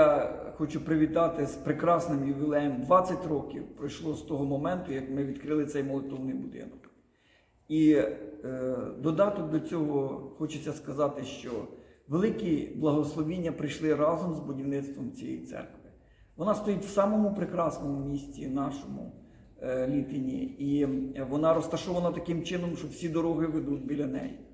Я хочу привітати з прекрасним ювілеєм. 20 років пройшло з того моменту, як ми відкрили цей молитовний будинок. І е, додаток до цього хочеться сказати, що великі благословіння прийшли разом з будівництвом цієї церкви. Вона стоїть в самому прекрасному місті нашому е, Літині, і е, вона розташована таким чином, що всі дороги ведуть біля неї.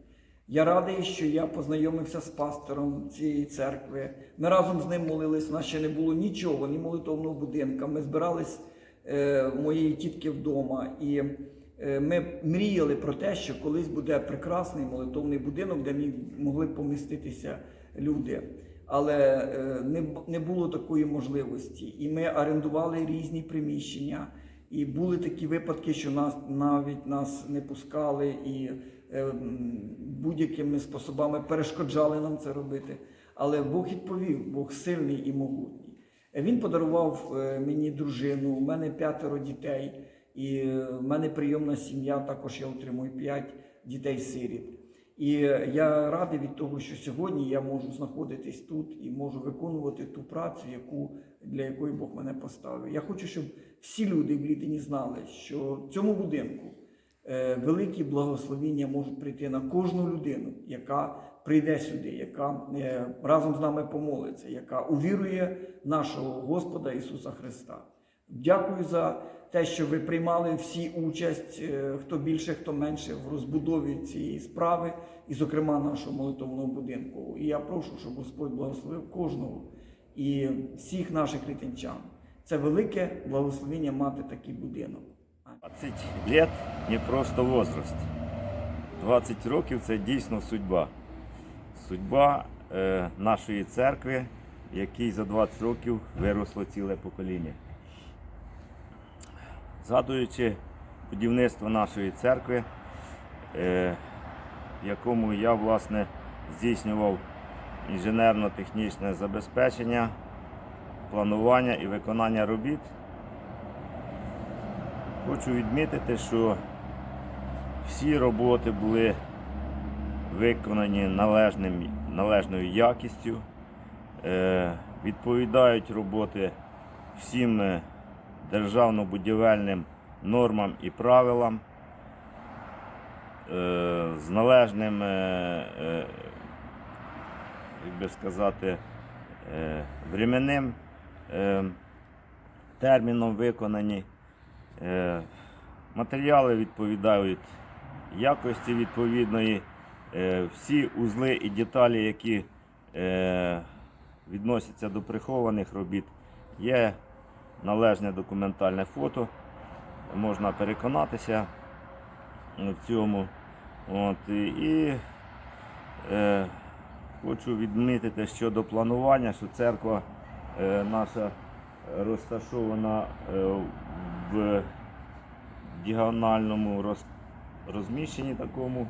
Я радий, що я познайомився з пастором цієї церкви. Ми разом з ним молились. У нас ще не було нічого, ні молитовного будинка. Ми збирались е, моєї тітки вдома, і е, ми мріяли про те, що колись буде прекрасний молитовний будинок, де могли поміститися люди. Але е, не, не було такої можливості. І ми орендували різні приміщення. І були такі випадки, що нас навіть нас не пускали і будь-якими способами перешкоджали нам це робити. Але Бог відповів, Бог сильний і могутній. Е, Він подарував е, мені дружину, у мене п'ятеро дітей, і е, в мене прийомна сім'я, також я отримую п'ять дітей-сиріт. І е, я радий від того, що сьогодні я можу знаходитись тут і можу виконувати ту працю, яку, для якої Бог мене поставив. Я хочу, щоб всі люди в Літині знали, що в цьому будинку е, великі благословіння можуть прийти на кожну людину, яка прийде сюди, яка е, разом з нами помолиться, яка увірує нашого Господа Ісуса Христа. Дякую за те, що ви приймали всі участь, е, хто більше, хто менше, в розбудові цієї справи, і, зокрема, нашого молитовного будинку. І я прошу, щоб Господь благословив кожного і всіх наших літинчан. Це велике благословення мати такий будинок. 20 лет не просто возраст. 20 років це дійсно судьба. Судьба е, нашої церкви, в якій за 20 років виросло ціле покоління. Згадуючи будівництво нашої церкви, е, в якому я власне здійснював інженерно-технічне забезпечення, планування і виконання робіт. Хочу відмітити, що всі роботи були виконані належним, належною якістю, е, відповідають роботи всім е, державно-будівельним нормам і правилам, е, з належним, е, е, як би сказати, е, временним е, терміном виконані. Е, Матеріали відповідають якості відповідної. Е, Всі узли і деталі, які е, відносяться до прихованих робіт, є належне документальне фото. Можна переконатися в цьому. От, і е, хочу відмітити щодо планування, що церква е, наша розташована е, в діагональному роз, розміщенні такому,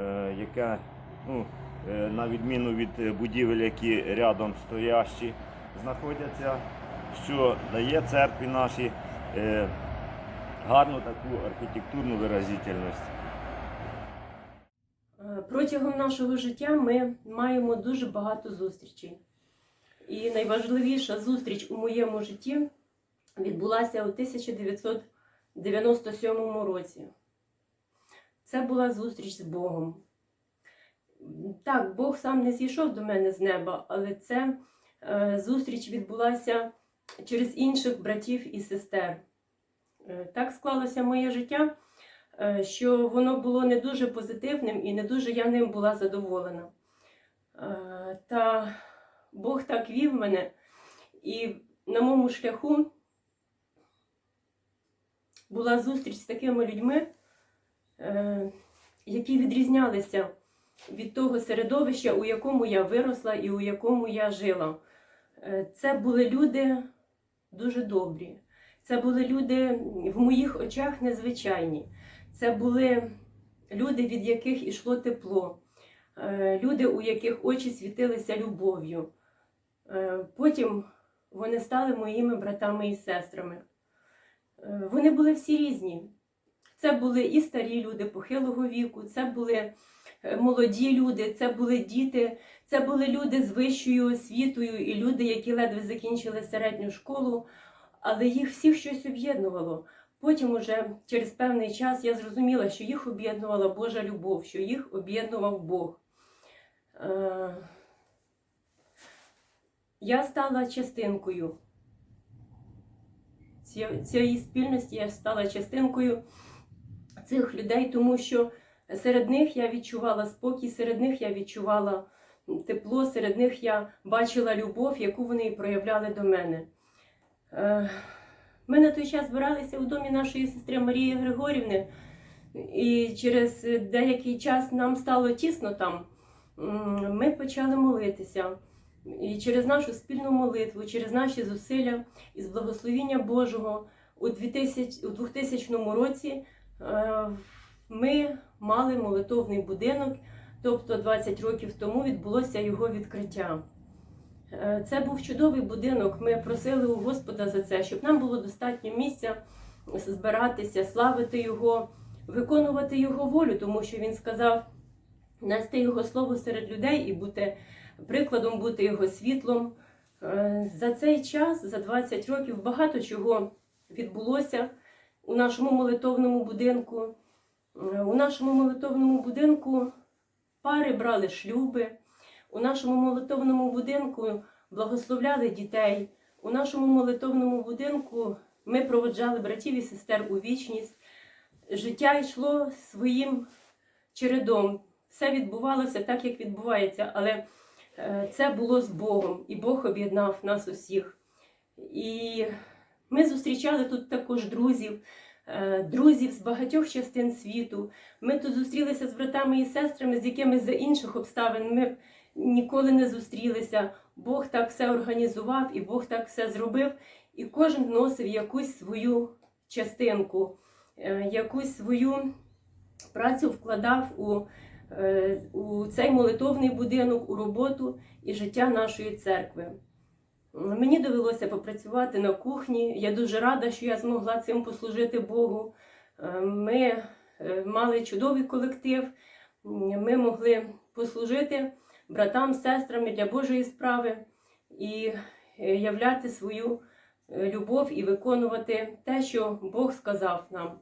е, яке, ну, е, на відміну від будівель, які рядом стоящі, знаходяться, що дає церкві нашій е, гарну таку архітектурну виразительність. Е, Протягом нашого життя ми маємо дуже багато зустрічей. І найважливіша зустріч у моєму житті відбулася у 1997 році. Це була зустріч з Богом. Так, Бог сам не зійшов до мене з неба, але це е, зустріч відбулася через інших братів і сестер. Е, так склалося моє життя, е, що воно було не дуже позитивним і не дуже я ним була задоволена. Е, Та Бог так вів мене, і на моєму шляху була зустріч з такими людьми, е, які відрізнялися від того середовища, у якому я виросла і у якому я жила. Е, Це були люди дуже добрі. Це були люди в моїх очах незвичайні. Це були люди, від яких ішло тепло, Е, люди, у яких очі світилися любов'ю. Потім вони стали моїми братами і сестрами. Е, Вони були всі різні. Це були і старі люди похилого віку, це були е, молоді люди, це були діти, це були люди з вищою освітою і люди, які ледве закінчили середню школу, але їх всіх щось об'єднувало. Потім, уже через певний час, я зрозуміла, що їх об'єднувала Божа любов, що їх об'єднував Бог. Е, Я стала частинкою цієї спільності, я стала частинкою цих людей, тому що серед них я відчувала спокій, серед них я відчувала тепло, серед них я бачила любов, яку вони проявляли до мене. Е, Ми на той час збиралися у домі нашої сестри Марії Григорівни, і через деякий час нам стало тісно там. Ми почали молитися. І через нашу спільну молитву, через наші зусилля і з благословіння Божого у 2000, у 2000 році е, ми мали молитовний будинок, тобто 20 років тому відбулося його відкриття. Е, Це був чудовий будинок. Ми просили у Господа за це, щоб нам було достатньо місця збиратися, славити Його, виконувати Його волю, тому що Він сказав нести Його слово серед людей і бути прикладом, бути Його світлом. Е, За цей час, за 20 років, багато чого відбулося у нашому молитовному будинку. Е, У нашому молитовному будинку пари брали шлюби. У нашому молитовному будинку благословляли дітей. У нашому молитовному будинку ми проводжали братів і сестер у вічність. Життя йшло своїм чередом. Все відбувалося так, як відбувається, але е, це було з Богом, і Бог об'єднав нас усіх. І ми зустрічали тут також друзів, е, друзів з багатьох частин світу. Ми тут зустрілися з братами і сестрами, з якими за інших обставин ми б ніколи не зустрілися. Бог так все організував і Бог так все зробив. І кожен вносив якусь свою частинку, е, якусь свою працю вкладав у, у цей молитовний будинок, у роботу і життя нашої церкви. Мені довелося попрацювати на кухні. Я дуже рада, що я змогла цим послужити Богу. Е, Ми е, мали чудовий колектив, ми могли послужити братам, сестрам для Божої справи і е, являти свою е, любов і виконувати те, що Бог сказав нам.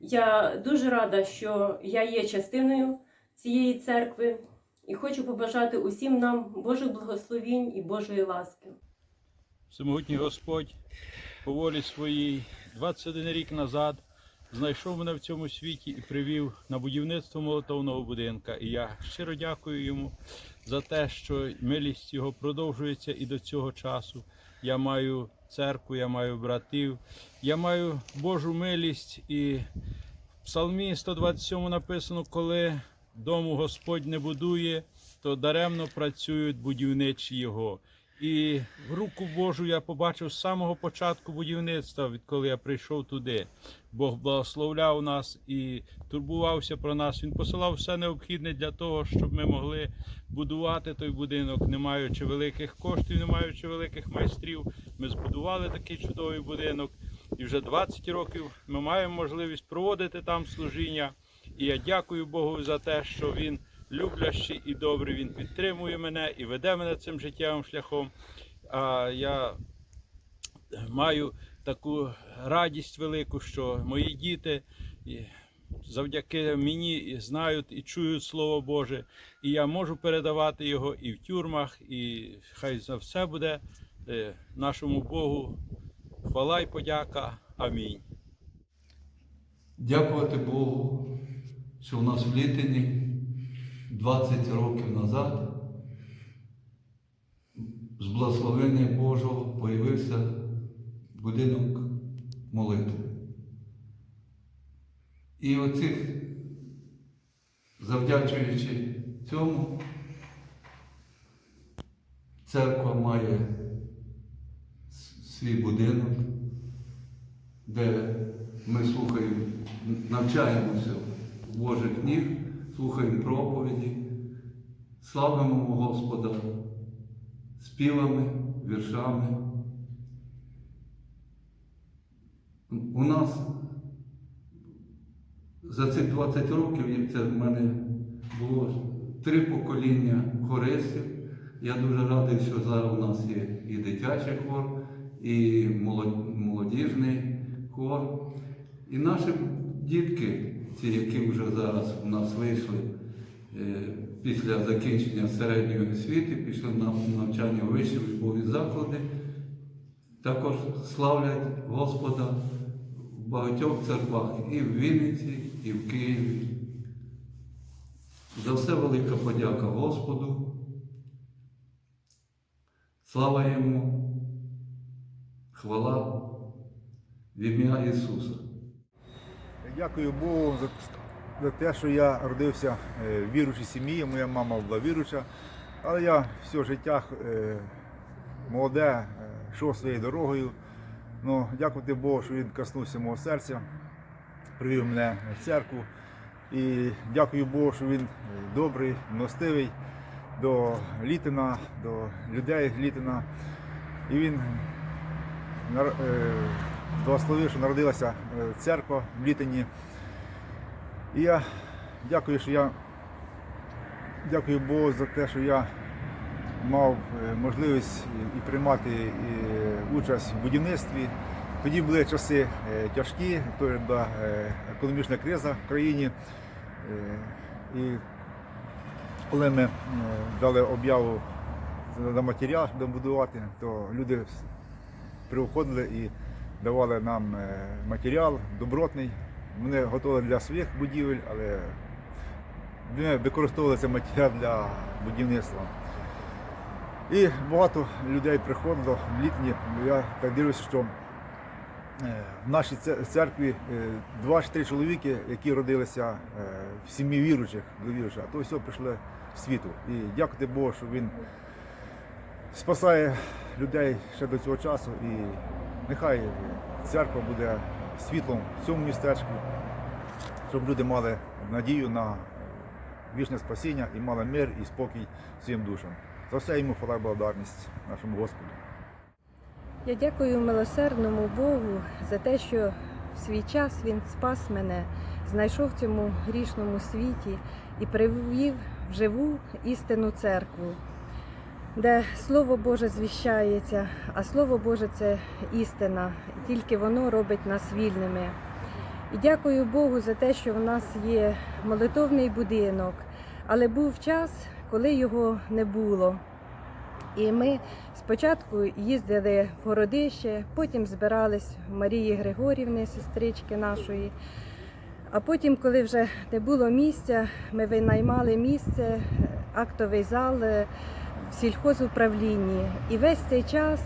Я дуже рада, що я є частиною цієї церкви і хочу побажати усім нам Божих благословінь і Божої ласки. Всемогутній Господь по волі своїй 21 рік назад знайшов мене в цьому світі і привів на будівництво молотовного будинка. І я щиро дякую йому за те, що милість його продовжується і до цього часу. Я маю церкву, я маю братів, я маю Божу милість. І в Псалмі 127 написано, коли дому Господь не будує, то даремно працюють будівничі його. І в руку Божу я побачив з самого початку будівництва, відколи я прийшов туди. Бог благословляв нас і турбувався про нас. Він посилав все необхідне для того, щоб ми могли будувати той будинок, не маючи великих коштів, не маючи великих майстрів. Ми збудували такий чудовий будинок. І вже 20 років ми маємо можливість проводити там служіння. І я дякую Богу за те, що він люблящий і добрий. Він підтримує мене і веде мене цим життєвим шляхом. А я маю таку радість велику, що мої діти завдяки мені знають і чують Слово Боже, і я можу передавати його і в тюрмах, і хай за все буде е, нашому Богу. Хвала й подяка. Амінь. Дякувати Богу, що в нас в Літині 20 років назад з благословення Божого появився будинок молитви. І оцих, завдячуючи цьому, церква має свій будинок, де ми слухаємо, навчаємося Божих ніг, слухаємо проповіді, славимо Господа співами, віршами. У нас за цих 20 років, це в мене було три покоління хористів. Я дуже радий, що зараз у нас є і дитячий хор, і молодіжний хор. І наші дітки, ці, які вже зараз у нас вийшли е, після закінчення середньої освіти, пішли на навчання в вищі учбові заклади, також славлять Господа в багатьох церквах і в Вінниці, і в Києві. За все велика подяка Господу. Слава Йому, хвала в ім'я Ісуса. Дякую Богу за, за те, що я родився е, в віруючій сім'ї, моя мама була віруюча, але я все життя е, молоде, е, йшов своєю дорогою. Ну, дякувати Богу, що він коснувся мого серця, привів мене в церкву. І дякую Богу, що він е, добрий, милостивий до Літина, до людей Літина. І він е, благословив, що народилася е, церква в Літині. І я дякую, що я дякую Богу за те, що я мав е, можливість і- і приймати участь в будівництві. Тоді були часи е, тяжкі, тоді була е, економічна криза в країні. Е, І коли ми е, дали об'яву на матеріал, будувати, то люди приходили і давали нам е, матеріал добротний. Вони готували для своїх будівель, але ми використовували цей матеріал для будівництва. І багато людей приходило в літні. Я так дивлюся, що е, в нашій церкві е, два чи три чоловіки, які родилися в сім'ї віруючих, віруючих, а то все прийшли з світу. І дякувати Богу, що він спасає людей ще до цього часу. І нехай церква буде світлом в цьому містечку, щоб люди мали надію на вічне спасіння і мали мир і спокій своїм душам. За все йому хвала і благодарність нашому Господу. Я дякую милосердному Богу за те, що в свій час Він спас мене, знайшов в цьому грішному світі і привів в живу істинну церкву, де Слово Боже звіщається, а Слово Боже це істина, тільки воно робить нас вільними. І дякую Богу за те, що в нас є молитовний будинок, але був час, коли його не було. І ми спочатку їздили в городище, потім збирались в Марії Григорівни, сестрички нашої. А потім, коли вже не було місця, ми винаймали місце, актовий зал е, в сільхозуправлінні. І весь цей час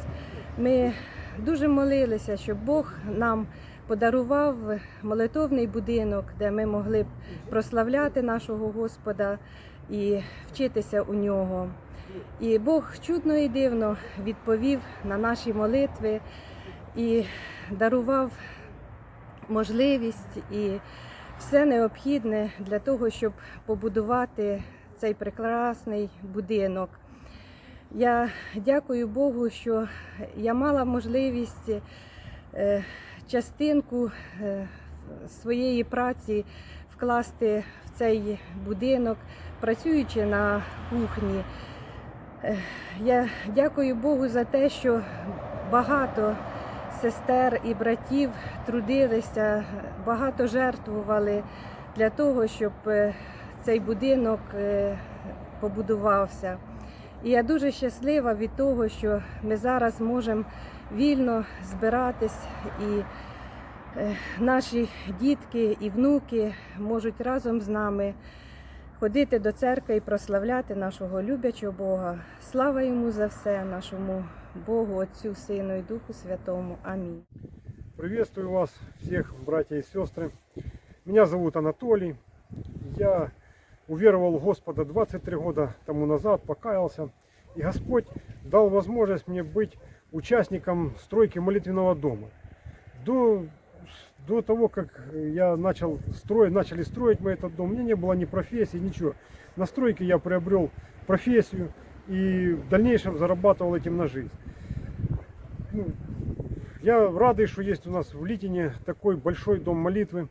ми дуже молилися, щоб Бог нам подарував молитовний будинок, де ми могли б прославляти нашого Господа і вчитися у нього. І Бог чудно і дивно відповів на наші молитви і дарував можливість і все необхідне для того, щоб побудувати цей прекрасний будинок. Я дякую Богу, що я мала можливість е, частинку е, своєї праці вкласти в цей будинок, працюючи на кухні. Е, Я дякую Богу за те, що багато сестер і братів трудилися, багато жертвували для того, щоб цей будинок побудувався. І я дуже щаслива від того, що ми зараз можемо вільно збиратись і е, наші дітки і внуки можуть разом з нами ходити до церкви і прославляти нашого люблячого Бога. Слава йому за все, нашому Богу, Отцю, Сину і Духу Святому. Амінь. Приветствую вас всех, братья и сестры. Меня зовут Анатолий. Я уверовал в Господа 23 года тому назад, покаялся. И Господь дал возможность мне быть участником стройки молитвенного дома. До, до того, как я начал строить, начали строить мы этот дом, у меня не было ни профессии, ничего. На стройке я приобрел профессию и в дальнейшем зарабатывал этим на жизнь. Ну, я радый, что есть у нас в Литине такой большой дом молитвы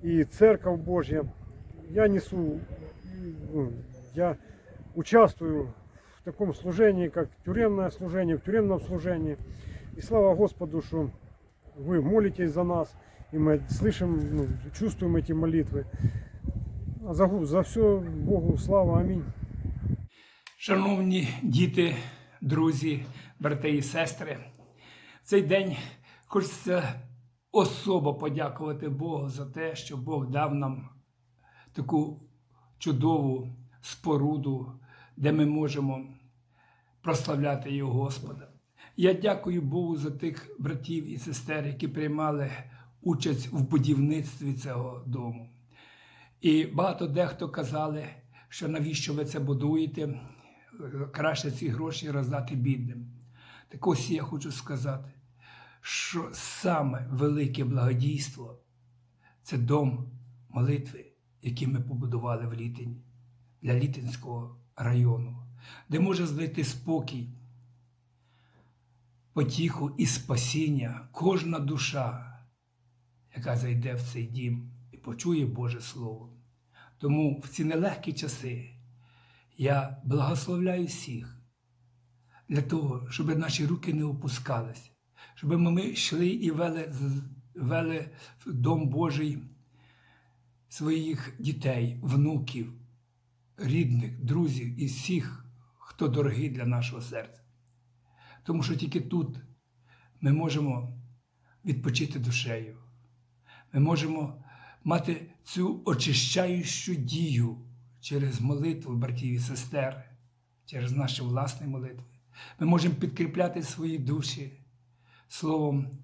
и церковь Божья. Я несу ну, я участвую в таком служении, как тюремное служение, в тюремном служении. И слава Господу, что вы молитесь за нас, и мы слышим, ну, чувствуем эти молитвы. А за, за все Богу слава, аминь. Шановні діти, друзі, брати і сестри, в цей день хочеться особо подякувати Богу за те, що Бог дав нам таку чудову споруду, де ми можемо прославляти його Господа. Я дякую Богу за тих братів і сестер, які приймали участь в будівництві цього дому. І багато дехто казали, що навіщо ви це будуєте, краще ці гроші роздати бідним. Так ось я хочу сказати, що саме велике благодійство це дом молитви, який ми побудували в Літині для Літинського району, де може знайти спокій, потіху і спасіння кожна душа, яка зайде в цей дім і почує Боже Слово. Тому в ці нелегкі часи я благословляю всіх для того, щоб наші руки не опускались, щоб ми йшли і вели, вели в Дом Божий своїх дітей, внуків, рідних, друзів і всіх, хто дорогий для нашого серця. Тому що тільки тут ми можемо відпочити душею. Ми можемо мати цю очищаючу дію через молитву братів і сестер, через наші власні молитви. Ми можемо підкріпляти свої душі словом,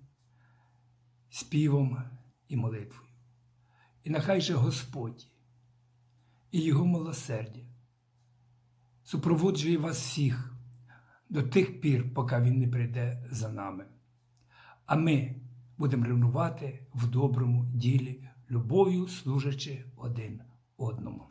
співом і молитвою. І нехай же Господь і Його милосердя супроводжує вас всіх до тих пір, поки Він не прийде за нами. А ми будемо ревнувати в доброму ділі, любов'ю служачи один одному.